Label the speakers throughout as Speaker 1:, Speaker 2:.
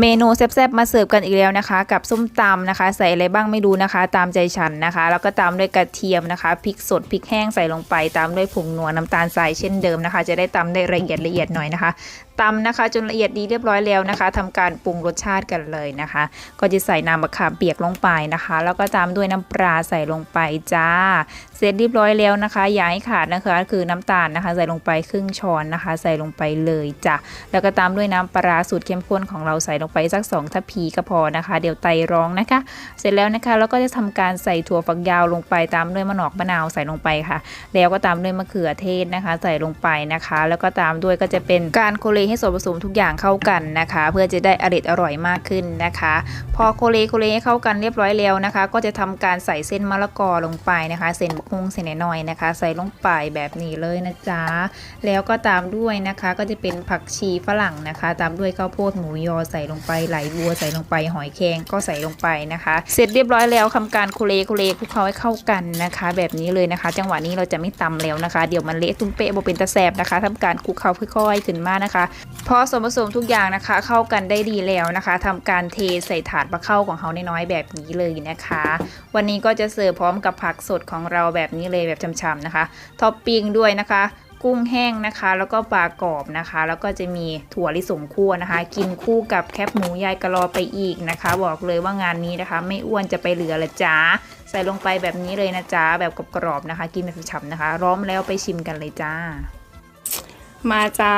Speaker 1: เมนูแซ่บๆมาเสิร์ฟกันอีกแล้วนะคะ กับส้มตำนะคะ ใส่อะไรบ้างไม่รู้นะคะ ตามใจฉันนะคะ แล้วก็ตามด้วยกระเทียมนะคะพริกสดพริกแห้งใส่ลงไป ตามด้วยผงนัวน้ำตาลทรายเช่นเดิมนะคะ จะได้ตำได้ละเอียดละเอียดหน่อยนะคะตำนะคะ จนละเอียดดีเรียบร้อยแล้วนะคะทำการปรุงรสชาติกันเลยนะคะ ก็จะใส่น้ำมะขามเปียกลงไปนะคะ แล้วก็ตามด้วยน้ำปลาใส่ลงไปจ้า เสร็จเรียบร้อยแล้วนะคะ อย่าให้ขาดนะคะ คือน้ำตาลนะคะ ใส่ลงไปครึ่งช้อนนะคะ ใส่ลงไปเลยจ้ะแล้วก็ตามด้วยน้ำปลาสูตรเข้มข้นของเราใส่ลงไปสักสองทัพพีก็พอนะคะ เดี๋ยวไตร้องนะคะ เสร็จแล้วนะคะแล้วก็จะทำการใส่ถั่วฝักยาวลงไปตามด้วยมะนอกมะนาวใส่ลงไปค่ะ แล้วก็ตามด้วยมะเขือเทศนะคะ ใส่ลงไปนะคะ แล้วก็ตามด้วยก็จะเป็นการโคเลให้ส่วนผสมทุกอย่างเข้ากันนะคะ เพื่อจะได้อร่อยอร่อยมากขึ้นนะคะ พอโคเลโคเลให้เข้ากันเรียบร้อยแล้วนะคะ ก็จะทำการใส่เส้นมะละกอลงไปนะคะเส้นบกฮงเส้นน้อยๆนะคะ ใส่ลงไปแบบนี้เลยนะจ๊ะแล้วก็ตามด้วยนะคะก็จะเป็นผักชีฝรั่งนะคะ ตามด้วยข้าวโพดหมูยอใส่ลงไปไหลบัวใส่ลงไปหอยแครงก็ใส่ลงไปนะคะ เสร็จเรียบร้อยแล้วทำการโคเลโคเลคลุกเคล้าให้เข้ากันนะคะ แบบนี้เลยนะคะ จังหวะนี้เราจะไม่ตำแล้วนะคะ เดี๋ยวมันเละตุ้มเป๊ะโบเป็นตะแสบนะคะทำการคลุกเคล้าค่อยๆขึ้นมานะคะพอส่วนผสมทุกอย่างนะคะ เข้ากันได้ดีแล้วนะคะทำการเทใส่ถาดปลาเข้าของเขาน้อยๆแบบนี้เลยนะคะ วันนี้ก็จะเสิร์ฟพร้อมกับผักสดของเราแบบนี้เลยแบบช่ำๆนะคะท็อปปิ้งด้วยนะคะกุ้งแห้งนะคะ แล้วก็ปลากรอบนะคะ แล้วก็จะมีถั่วลิสงคั่วนะคะ กินคู่กับแคบหมูยายกะลอไปอีกนะคะ บอกเลยว่างานนี้นะคะ ไม่อ้วนจะไปเหลือละจ้าใส่ลงไปแบบนี้เลยนะจ๊ะแบบกรอบๆนะคะ กินแบบฉ่ำๆนะคะร้อมแล้วไปชิมกันเลยจ้า มาจ้า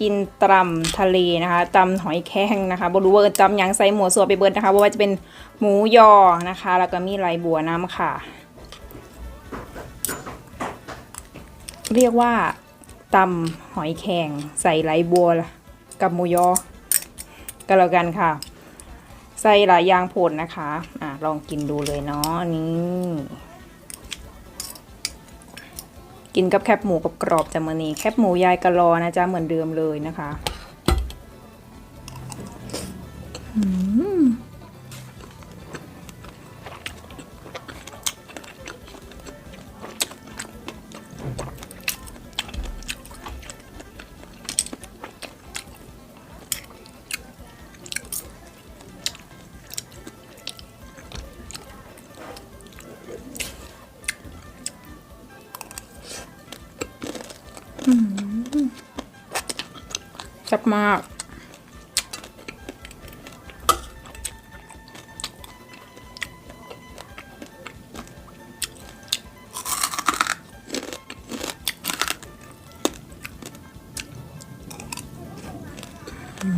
Speaker 1: กินตำทะเลนะคะตำหอยแครงนะคะบรู้ว่าตำยังใส่หมูสัวไปเบิร์นะคะเพราะว่าจะเป็นหมูยอนะคะ แล้วก็มีไหลบัวน้ำค่ะ เรียกว่าตำหอยแครงใส่ไหลบัวกับหมูยอก็แล้วกันค่ะ ใส่หลายอย่างผลนะคะ อะลองกินดูเลยเนาะนี่ กินกับแคบหมูกับกรอบจากมือนี้แคบหมูยายกะลอนะจ๊ะเหมือนเดิมเลยนะคะ แซ่บมากอื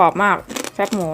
Speaker 1: กรอบมากแคบหมู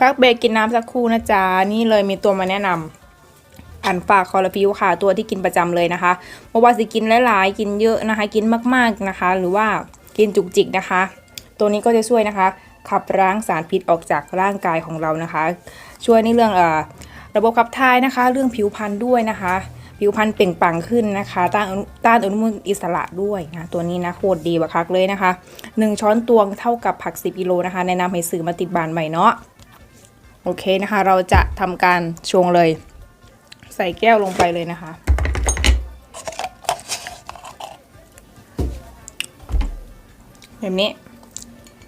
Speaker 1: พักเบรกกินน้ำสักครู่นะจ๊ะ นี่เลยมีตัวมาแนะนำอันฝากคอลลาฟิวค่ะ ตัวที่กินประจำเลยนะคะเพราะว่าสิกินหลายๆ กินเยอะนะคะ กินมากๆนะคะ หรือว่ากินจุกจิกนะคะ ตัวนี้ก็จะช่วยนะคะ ขับล้างสารพิษออกจากร่างกายของเรานะคะ ช่วยในเรื่องอระบบขับถ่ายนะคะ เรื่องผิวพรรณด้วยนะคะผิวพรรณเปล่งปลั่งขึ้นนะคะต้านอนุต้านอนุมูลอิสระด้วยนะตัวนี้นะโคตรดีบักคักเลยนะคะ 1 ช้อนตวงเท่ากับผัก 10กิโลนะคะแนะนำให้ซื้อมาติดบานใหม่เนาะ โอเคนะคะ เราจะทำการชงเลย ใส่แก้วลงไปเลยนะคะ แบบนี้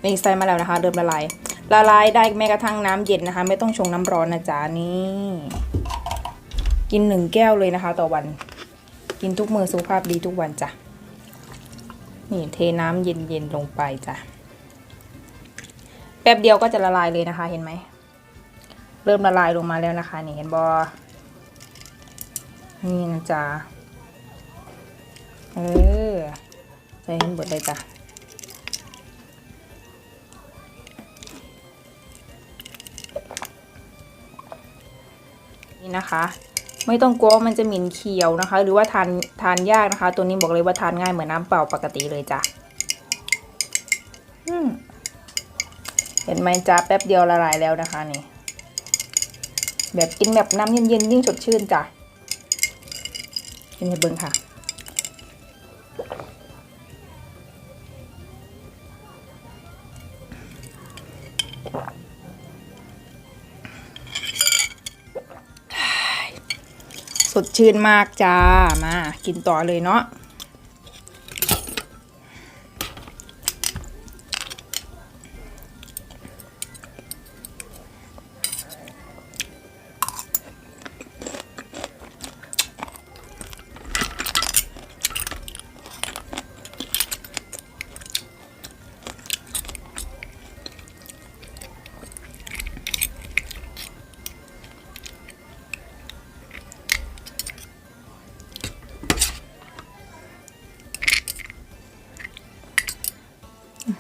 Speaker 1: นี่ใส่มาแล้วนะคะ เริ่มละลายละลายได้แม้กระทั่งน้ำเย็นนะคะ ไม่ต้องชงน้ำร้อนนะจ๊ะนี่ กินหนึ่งแก้วเลยนะคะ ต่อวัน กินทุกมือสุขภาพดีทุกวันจ้ะนี่เทน้ำเย็นๆลงไปจ้ะแป๊บเดียวก็จะละลายเลยนะคะเห็นไหม เริ่มละลายลงมาแล้วนะคะนี่เห็นบอนี่นะจ๊ะเออใส่ให้หมดเลยจ้ะนี่นะคะ ไม่ต้องกลัวมันจะหมิ่นเขียวนะคะ หรือว่าทานทานยากนะคะ ตัวนี้บอกเลยว่าทานง่ายเหมือนน้ำเปล่าปกติเลยจ้ะเห็นไหมจ้าแป๊บเดียวละลายแล้วนะคะนี่ แบบกินแบบน้ำเย็นๆยิ่งสดชื่นจ้ะกินให้เบิ้งค่ะ สดชื่นมากจ้า มา กินต่อเลยเนาะ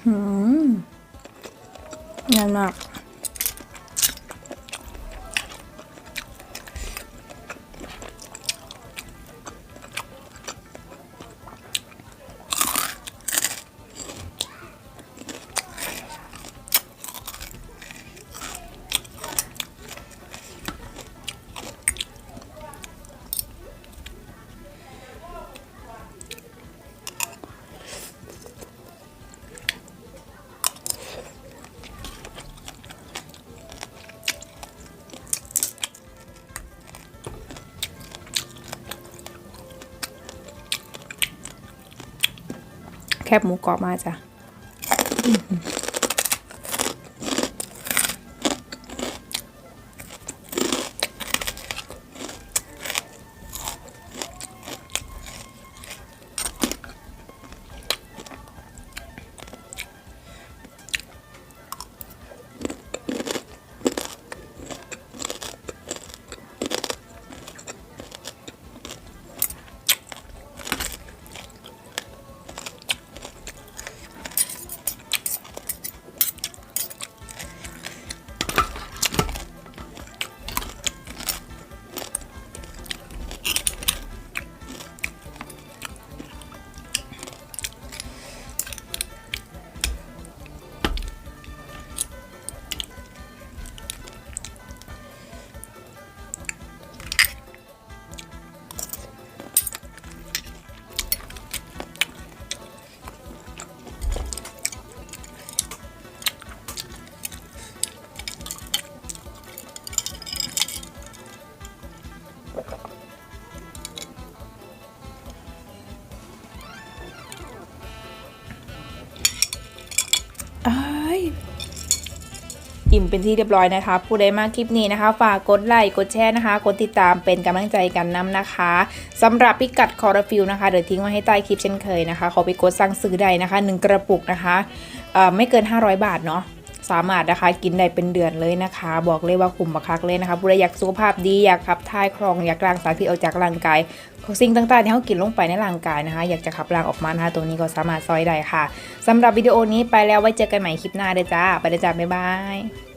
Speaker 1: อืมแน่นมาก คบหมูกรอบมาจ้ะ อิ่มเป็นที่เรียบร้อยนะคะผู้ใดมาคลิปนี้นะคะ ฝากกดไลค์กดแชร์นะคะ กดติดตามเป็นกำลังใจกันนำนะคะสำหรับพิกัดคอร์ฟิลนะคะเดี๋ยวทิ้งไว้ให้ใต้คลิปเช่นเคยนะคะขอไปกดสั่งซื้อได้นะคะ 1 กระปุกนะคะไม่เกิน 500 บาทเนาะ สามารถนะคะกินได้เป็นเดือนเลยนะคะ บอกเลยว่าคุ้มบักคักเลยนะคะผู้ใดอยากสุขภาพดีอยากขับถ่ายคลองอยากล้างสารพิษออกจากร่างกายสิ่งต่างๆที่เขากินลงไปในร่างกายนะคะ อยากจะขับล้างออกมานะคะตัวนี้ก็สามารถซอยได้ค่ะสำหรับวิดีโอนี้ไปแล้วไว้เจอกันใหม่คลิปหน้าเด้อจ้าไปเด้อจ้าบ๊ายบาย